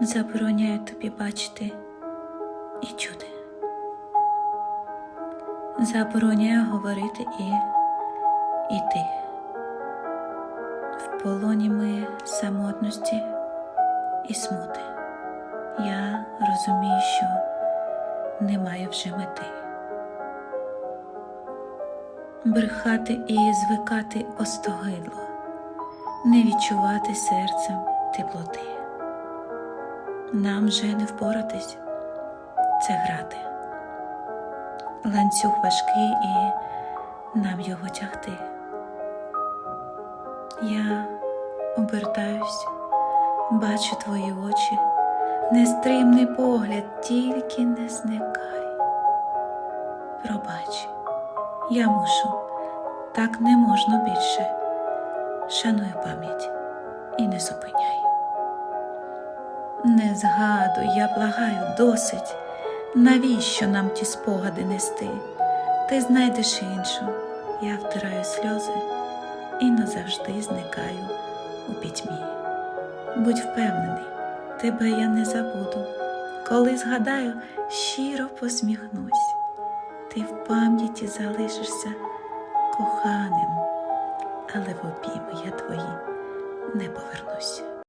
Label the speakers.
Speaker 1: забороняю тобі бачити і чути. Забороняю говорити і іти. В полоні ми самотності і смути. Я розумію, що немає вже мети. Брехати і звикати остогидло, не відчувати серцем теплоти. Нам вже не впоратись, це грати. Ланцюг важкий і нам його тягти. Я обертаюсь, бачу твої очі, нестримний погляд, тільки не зникай. Пробач, я мушу, так не можна більше. Шаную пам'ять і не зупиняй. Не згадуй, я благаю, досить. Навіщо нам ті спогади нести? Ти знайдеш іншу, я втираю сльози і назавжди зникаю у пітьмі. Будь впевнений, тебе я не забуду. Коли згадаю, щиро посміхнусь. Ти в пам'яті залишишся коханим, але в обійми я твої не повернусь.